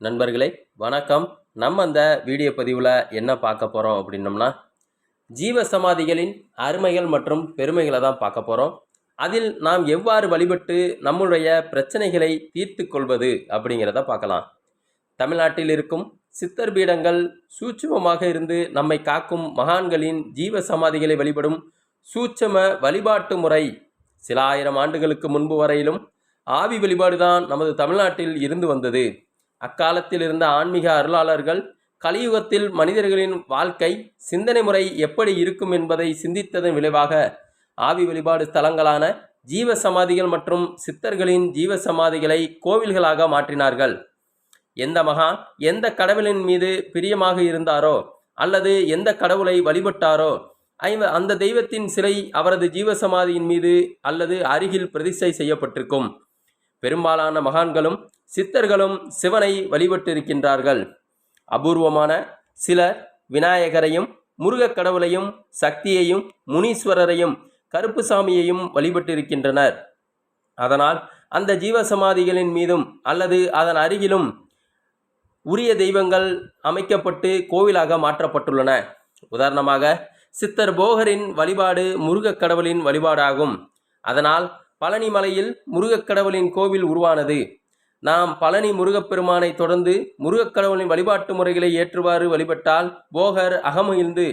நண்பர்களே வணக்கம். நம்ம அந்த வீடியோ பதிவில் என்ன பார்க்க போகிறோம் அப்படின்னம்னா ஜீவ சமாதிகளின் அருமைகள் மற்றும் பெருமைகளை தான் பார்க்க போகிறோம் அதில் நாம் எவ்வாறு வழிபட்டு நம்முடைய பிரச்சனைகளை தீர்த்து கொள்வது அப்படிங்கிறத பார்க்கலாம். தமிழ்நாட்டில் இருக்கும் சித்தர் பீடங்கள் சூட்சமமாக இருந்து நம்மை காக்கும் மகான்களின் ஜீவ சமாதிகளை வழிபடும் சூட்சம வழிபாட்டு முறை சில ஆயிரம் ஆண்டுகளுக்கு முன்பு வரையிலும் ஆவி வழிபாடுதான் நமது தமிழ்நாட்டில் இருந்து வந்தது. அக்காலத்தில் இருந்த ஆன்மீக அருளாளர்கள் கலியுகத்தில் மனிதர்களின் வாழ்க்கை சிந்தனை முறை எப்படி இருக்கும் என்பதை சிந்தித்ததன் விளைவாக ஆவி வழிபாடு ஸ்தலங்களான ஜீவ சமாதிகள் மற்றும் சித்தர்களின் ஜீவ சமாதிகளை கோவில்களாக மாற்றினார்கள். எந்த மகான் எந்த கடவுளின் மீது பிரியமாக இருந்தாரோ அல்லது எந்த கடவுளை வழிபட்டாரோ ஐவ- அந்த தெய்வத்தின் சிலை அவரது ஜீவசமாதியின் மீது அல்லது அருகில் பிரதிஷ்டை செய்யப்பட்டிருக்கும். பெரும்பாலான மகான்களும் சித்தர்களும் சிவனை வழிபட்டிருக்கின்றார்கள். அபூர்வமான சிலர் விநாயகரையும் முருகக் கடவுளையும் சக்தியையும் முனீஸ்வரரையும் கருப்புசாமியையும் வழிபட்டிருக்கின்றனர். அதனால் அந்த ஜீவசமாதிகளின் மீதும் அல்லது அதன் அருகிலும் உரிய தெய்வங்கள் அமைக்கப்பட்டு கோவிலாக மாற்றப்பட்டுள்ளன. உதாரணமாக சித்தர் போகரின் வழிபாடு முருகக் கடவுளின் வழிபாடாகும். அதனால் பழனி மலையில் முருகக் கடவுளின் கோவில் உருவானது. நாம் பழனி முருகப்பெருமானை தொடர்ந்து முருகக் கடவுளின் வழிபாட்டு முறைகளை ஏற்றுவாறு வழிபட்டால் போகர் அகமகிழ்ந்து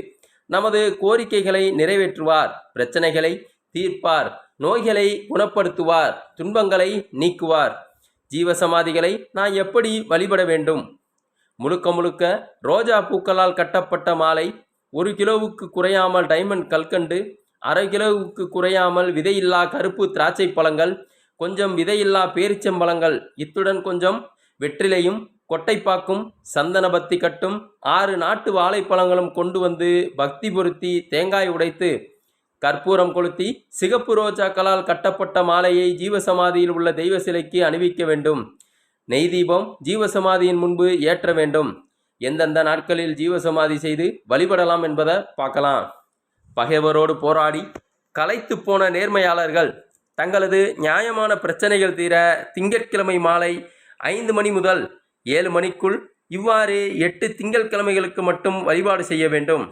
நமது கோரிக்கைகளை நிறைவேற்றுவார் பிரச்சனைகளை தீர்ப்பார் நோய்களை குணப்படுத்துவார் துன்பங்களை நீக்குவார். ஜீவசமாதிகளை நான் எப்படி வழிபட வேண்டும்? முழுக்க முழுக்க ரோஜா பூக்களால் கட்டப்பட்ட மாலை ஒரு கிலோவுக்கு குறையாமல் டைமண்ட் கல்கண்டு அரை கிலோவுக்கு குறையாமல் விதையில்லா கருப்பு திராட்சை பழங்கள் கொஞ்சம் விதையில்லா பேரிச்சம்பழங்கள் இத்துடன் கொஞ்சம் வெற்றிலையும் கொட்டைப்பாக்கும் சந்தன பத்தி கட்டும் ஆறு நாட்டு வாழைப்பழங்களும் கொண்டு வந்து பக்தி பொருத்தி தேங்காய் உடைத்து கற்பூரம் கொளுத்தி சிகப்பு ரோஜாக்களால் கட்டப்பட்ட மாலையை ஜீவசமாதியில் உள்ள தெய்வ சிலைக்கு அணிவிக்க வேண்டும். நெய் தீபம் ஜீவசமாதியின் முன்பு ஏற்ற வேண்டும். எந்தெந்த நாட்களில் ஜீவசமாதி செய்து வழிபடலாம் என்பதை பார்க்கலாம். பகைவரோடு போராடி களைத்து போன நேர்மையாளர்கள் தங்களது நியாயமான பிரச்சனைகள் தீர திங்கட்கிழமை மாலை ஐந்து மணி முதல் ஏழு மணிக்குள் இவ்வாறு எட்டு திங்கட்கிழமைகளுக்கு மட்டும் வழிபாடு செய்ய வேண்டும்.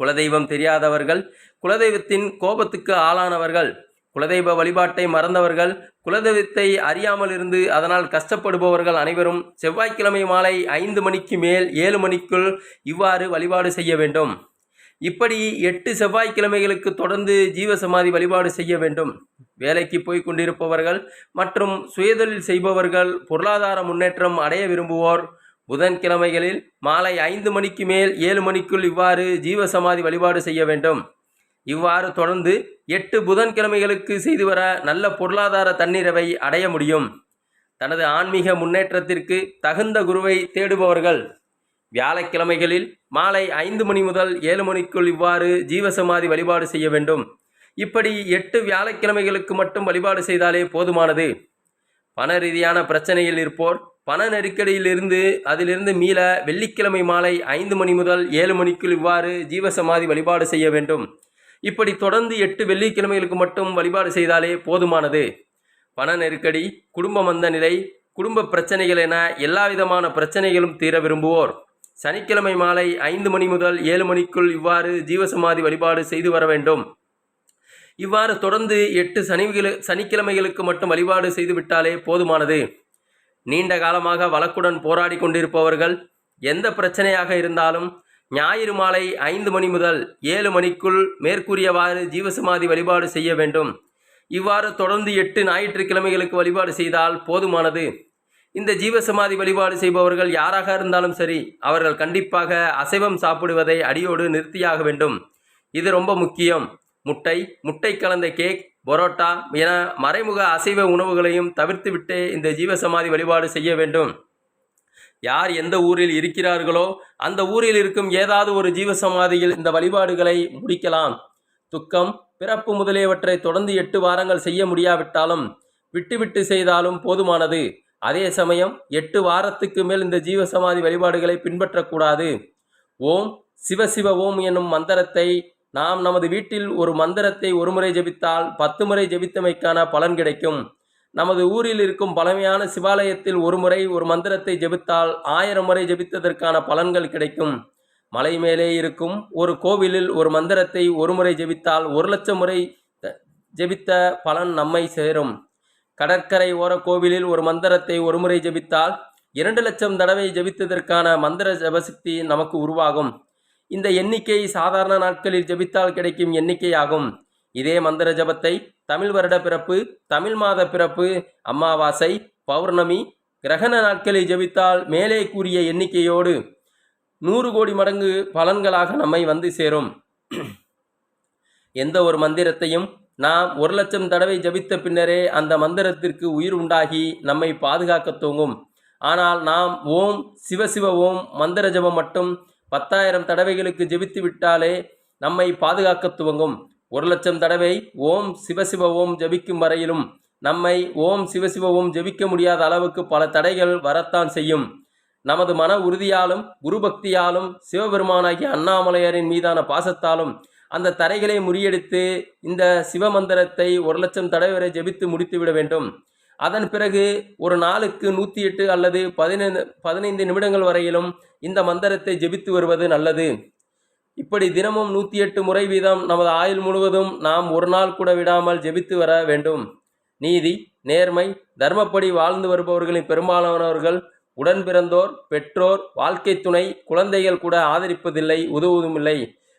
குலதெய்வம் தெரியாதவர்கள் குலதெய்வத்தின் கோபத்துக்கு ஆளானவர்கள் குலதெய்வ வழிபாட்டை மறந்தவர்கள் குலதெய்வத்தை அறியாமல் இருந்து அதனால் கஷ்டப்படுபவர்கள் அனைவரும் செவ்வாய்க்கிழமை மாலை ஐந்து மணிக்கு மேல் ஏழு மணிக்குள் இவ்வாறு வழிபாடு செய்ய வேண்டும். இப்படி எட்டு செவ்வாய்க்கிழமைகளுக்கு தொடர்ந்து ஜீவசமாதி வழிபாடு செய்ய வேண்டும். வேலைக்கு போய் கொண்டிருப்பவர்கள் மற்றும் சுயதொழில் செய்பவர்கள் பொருளாதார முன்னேற்றம் அடைய விரும்புவோர் புதன்கிழமைகளில் மாலை ஐந்து மணிக்கு மேல் ஏழு மணிக்குள் இவ்வாறு ஜீவசமாதி வழிபாடு செய்ய வேண்டும். இவ்வாறு தொடர்ந்து எட்டு புதன்கிழமைகளுக்கு செய்து வர நல்ல பொருளாதார தன்னிறைவை அடைய முடியும். தனது ஆன்மீக முன்னேற்றத்திற்கு தகுந்த குருவை தேடுபவர்கள் வியாழக்கிழமைகளில் மாலை ஐந்து மணி முதல் ஏழு மணிக்குள் இவ்வாறு ஜீவசமாதி வழிபாடு செய்ய வேண்டும். இப்படி எட்டு வியாழக்கிழமைகளுக்கு மட்டும் வழிபாடு செய்தாலே போதுமானது. பண ரீதியான பிரச்சனையில் இருப்போர் பண நெருக்கடியிலிருந்து அதிலிருந்து மீள வெள்ளிக்கிழமை மாலை ஐந்து மணி முதல் ஏழு மணிக்குள் இவ்வாறு ஜீவசமாதி வழிபாடு செய்ய வேண்டும். இப்படி தொடர்ந்து எட்டு வெள்ளிக்கிழமைகளுக்கு மட்டும் வழிபாடு செய்தாலே போதுமானது. பண நெருக்கடி குடும்ப மந்த நிலை குடும்ப பிரச்சனைகள் என எல்லா விதமான பிரச்சனைகளும் தீர விரும்புவோர். சனிக்கிழமை மாலை ஐந்து மணி முதல் ஏழு மணிக்குள் இவ்வாறு ஜீவசமாதி வழிபாடு செய்து வர வேண்டும். இவ்வாறு தொடர்ந்து எட்டு சனி சனிக்கிழமைகளுக்கு மட்டும் வழிபாடு செய்துவிட்டாலே போதுமானது. நீண்ட காலமாக வழக்குடன் போராடி கொண்டிருப்பவர்கள் எந்த பிரச்சனையாக இருந்தாலும் ஞாயிறு மாலை ஐந்து மணி முதல் ஏழு மணிக்குள் மேற்கூறியவாறு ஜீவசமாதி வழிபாடு செய்ய வேண்டும். இவ்வாறு தொடர்ந்து எட்டு ஞாயிற்றுக்கிழமைகளுக்கு வழிபாடு செய்தால் போதுமானது. இந்த ஜீவசமாதி வழிபாடு செய்பவர்கள் யாராக இருந்தாலும் சரி அவர்கள் கண்டிப்பாக அசைவம் சாப்பிடுவதை அடியோடு நிறுத்தியாக வேண்டும். இது ரொம்ப முக்கியம். முட்டை முட்டை கலந்த கேக் பரோட்டா என மறைமுக அசைவ உணவுகளையும் தவிர்த்துவிட்டே இந்த ஜீவசமாதி வழிபாடு செய்ய வேண்டும். யார் எந்த ஊரில் இருக்கிறார்களோ அந்த ஊரில் இருக்கும் ஏதாவது ஒரு ஜீவசமாதியில் இந்த வழிபாடுகளை முடிக்கலாம். துக்கம் பிறப்பு முதலியவற்றை தொடர்ந்து எட்டு வாரங்கள் செய்ய முடியாவிட்டாலும் விட்டுவிட்டு செய்தாலும் போதுமானது. அதே சமயம் எட்டு வாரத்துக்கு மேல் இந்த ஜீவசமாதி வழிபாடுகளை பின்பற்றக்கூடாது. ஓம் சிவசிவ ஓம் என்னும் மந்திரத்தை நாம் நமது வீட்டில் ஒரு மந்திரத்தை ஒரு முறை ஜெபித்தால் பத்து முறை ஜெபித்தமைக்கான பலன் கிடைக்கும். நமது ஊரில் இருக்கும் பழமையான சிவாலயத்தில் ஒரு முறை ஒரு மந்திரத்தை ஜெபித்தால் ஆயிரம் முறை ஜெபித்ததற்கான பலன்கள் கிடைக்கும். மலை மேலே இருக்கும் ஒரு கோவிலில் ஒரு மந்திரத்தை ஒரு முறை ஜெபித்தால் ஒரு லட்சம் முறை த- ஜெபித்த பலன் நம்மை சேரும். கடற்கரை ஓர கோவிலில் ஒரு மந்திரத்தை ஒருமுறை ஜபித்தால் ஜெபித்தால் இரண்டு லட்சம் தடவை ஜெபித்ததற்கான மந்திர ஜபசக்தி நமக்கு உருவாகும். இந்த எண்ணிக்கை சாதாரண நாட்களில் ஜெபித்தால் கிடைக்கும் எண்ணிக்கையாகும். இதே மந்திர ஜபத்தை தமிழ் வருட பிறப்பு தமிழ் மாத பிறப்பு அமாவாசை பௌர்ணமி கிரகண நாட்களில் ஜெபித்தால் மேலே கூறிய எண்ணிக்கையோடு நூறு கோடி மடங்கு பலன்களாக நம்மை வந்து சேரும். எந்த ஒரு மந்திரத்தையும் நாம் ஒரு லட்சம் தடவை ஜபித்த பின்னரே அந்த மந்திரத்திற்கு உயிர் உண்டாகி நம்மை பாதுகாக்க தூங்கும் ஆனால் நாம் ஓம் சிவசிவ ஓம் மந்திர ஜபம் மட்டும் பத்தாயிரம் தடவைகளுக்கு ஜெபித்து விட்டாலே நம்மை பாதுகாக்க துவங்கும். ஒரு லட்சம் தடவை ஓம் சிவசிவ ஓம் ஜபிக்கும் வரையிலும் நம்மை ஓம் சிவசிவ ஓம் ஜபிக்க முடியாத அளவுக்கு பல தடைகள் வரத்தான் செய்யும். நமது மன உறுதியாலும் குருபக்தியாலும் சிவபெருமானாகிய அண்ணாமலையாரின் மீதான பாசத்தாலும் அந்த தரைகளை முறியடித்து இந்த சிவமந்திரத்தை ஒரு லட்சம் தடவை வரை ஜெபித்து முடித்து விட வேண்டும். அதன் பிறகு ஒரு நாளுக்கு நூற்றி எட்டு அல்லது பதினைந்து பதினைந்து நிமிடங்கள் வரையிலும் இந்த மந்திரத்தை ஜெபித்து வருவது நல்லது. இப்படி தினமும் நூற்றி எட்டு முறை வீதம் நமது ஆயுள் முழுவதும் நாம் ஒரு நாள் கூட விடாமல் ஜெபித்து வர வேண்டும். நீதி நேர்மை தர்மப்படி வாழ்ந்து வருபவர்களின் பெரும்பாலானவர்கள் உடன் பிறந்தோர் பெற்றோர் வாழ்க்கை துணை குழந்தைகள் கூட ஆதரிப்பதில்லை உதவுவதுமில்லை.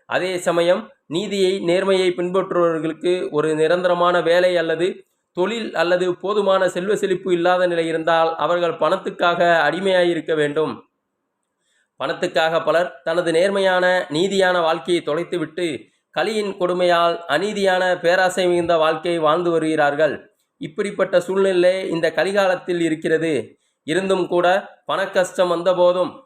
அதே சமயம் நீதியை நேர்மையை பின்பற்றுபவர்களுக்கு ஒரு நிரந்தரமான வேலை அல்லது தொழில் அல்லது போதுமான செல்வ செழிப்பு இல்லாத நிலை இருந்தால் அவர்கள் பணத்துக்காக அடிமையாயிருக்க வேண்டும். பணத்துக்காக பலர் தனது நேர்மையான நீதியான வாழ்க்கையை தொலைத்துவிட்டு கலியின் கொடுமையால் அநீதியான பேராசை மிகுந்த வாழ்க்கையை வாழ்ந்து வருகிறார்கள். இப்படிப்பட்ட சூழ்நிலை இந்த கலிகாலத்தில் இருக்கிறது. இருந்தும் கூட பணக்கஷ்டம் வந்தபோதும்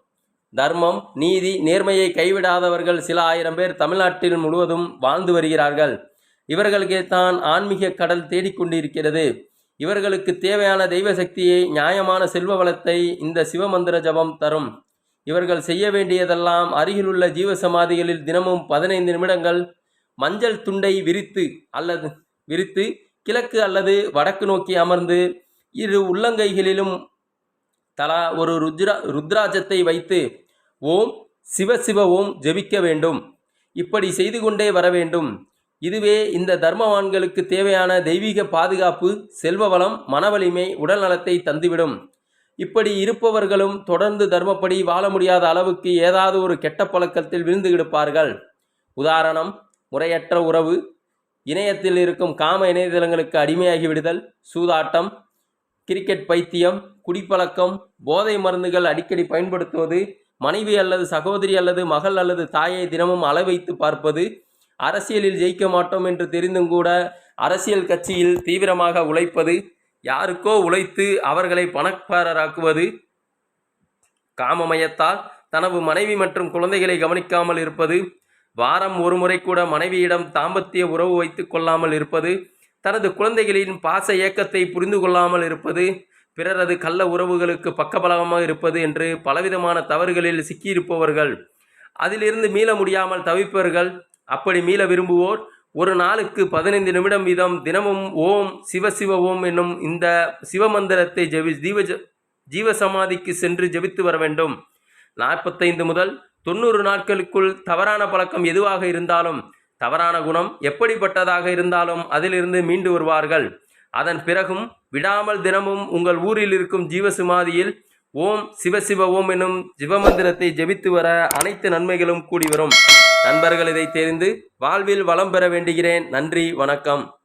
தர்மம் நீதி நேர்மையை கைவிடாதவர்கள் சில ஆயிரம் பேர் தமிழ்நாட்டில் முழுவதும் வாழ்ந்து வருகிறார்கள். இவர்களுக்கே தான் ஆன்மீக கடல் தேடிக்கொண்டிருக்கிறது. இவர்களுக்கு தேவையான தெய்வ சக்தியை நியாயமான செல்வ வளத்தை இந்த சிவமந்திர ஜபம் தரும். இவர்கள் செய்ய வேண்டியதெல்லாம் அருகிலுள்ள ஜீவ சமாதிகளில் தினமும் பதினைந்து நிமிடங்கள் மஞ்சள் துண்டை விரித்து அல்லது விரித்து கிழக்கு அல்லது வடக்கு நோக்கி அமர்ந்து இரு உள்ளங்கைகளிலும் தலா ஒரு ருத்ரா ருத்ராஜத்தை வைத்து ஓம் சிவ சிவ ஓம் ஜெபிக்க வேண்டும். இப்படி செய்து கொண்டே வர வேண்டும். இதுவே இந்த தர்மவான்களுக்கு தேவையான தெய்வீக பாதுகாப்பு செல்வ வளம் மனவலிமை உடல் நலத்தை தந்துவிடும். இப்படி இருப்பவர்களும் தொடர்ந்து தர்மப்படி வாழ முடியாத அளவுக்கு ஏதாவது ஒரு கெட்ட பழக்கத்தில் விழுந்து கிடப்பார்கள். உதாரணம் முறையற்ற உறவு இணையத்தில் இருக்கும் காம இணையதளங்களுக்கு அடிமையாகி விடுதல் சூதாட்டம் கிரிக்கெட் பைத்தியம் குடிப்பழக்கம் போதை மருந்துகள் அடிக்கடி பயன்படுத்துவது மனைவி அல்லது சகோதரி அல்லது மகள் அல்லது தாயை தினமும் அளவைத்து பார்ப்பது அரசியலில் ஜெயிக்க மாட்டோம் என்று தெரிந்தும் கூட அரசியல் கட்சியில் தீவிரமாக உழைப்பது யாருக்கோ உழைத்து அவர்களை பணக்காரராக்குவது காமமயத்தால் தனது மனைவி மற்றும் குழந்தைகளை கவனிக்காமல் இருப்பது வாரம் ஒரு முறை கூட மனைவியிடம் தாம்பத்திய உறவு வைத்துக் கொள்ளாமல் இருப்பது தனது குழந்தைகளின் பாச ஏக்கத்தை புரிந்து கொள்ளாமல் இருப்பது பிறரது கள்ள உறவுகளுக்கு பக்கபலமாக இருப்பது என்று பலவிதமான தவறுகளில் சிக்கியிருப்பவர்கள். அதிலிருந்து மீள முடியாமல் தவிப்பவர்கள் அப்படி மீள விரும்புவோர்? ஒரு நாளுக்கு பதினைந்து நிமிடம் வீதம் தினமும் ஓம் சிவ சிவ ஓம் என்னும் இந்த சிவமந்திரத்தை ஜெபி ஜீவ ஜ- ஜீவசமாதிக்கு சென்று ஜெபித்து வர வேண்டும். நாற்பத்தைந்து முதல் தொண்ணூறு நாட்களுக்குள் தவறான பழக்கம் எதுவாக இருந்தாலும் தவறான குணம் எப்படிப்பட்டதாக இருந்தாலும் அதிலிருந்து மீண்டு வருவார்கள். அதன் பிறகும் விடாமல் தினமும் உங்கள் ஊரில் இருக்கும் ஜீவசுமாதியில் ஓம் சிவசிவ ஓம் என்னும் சிவமந்திரத்தை ஜெபித்து வர அனைத்து நன்மைகளும் கூடி வரும். நண்பர்கள் இதை தெரிந்து வாழ்வில் வளம் பெற வேண்டுகிறேன். நன்றி வணக்கம்.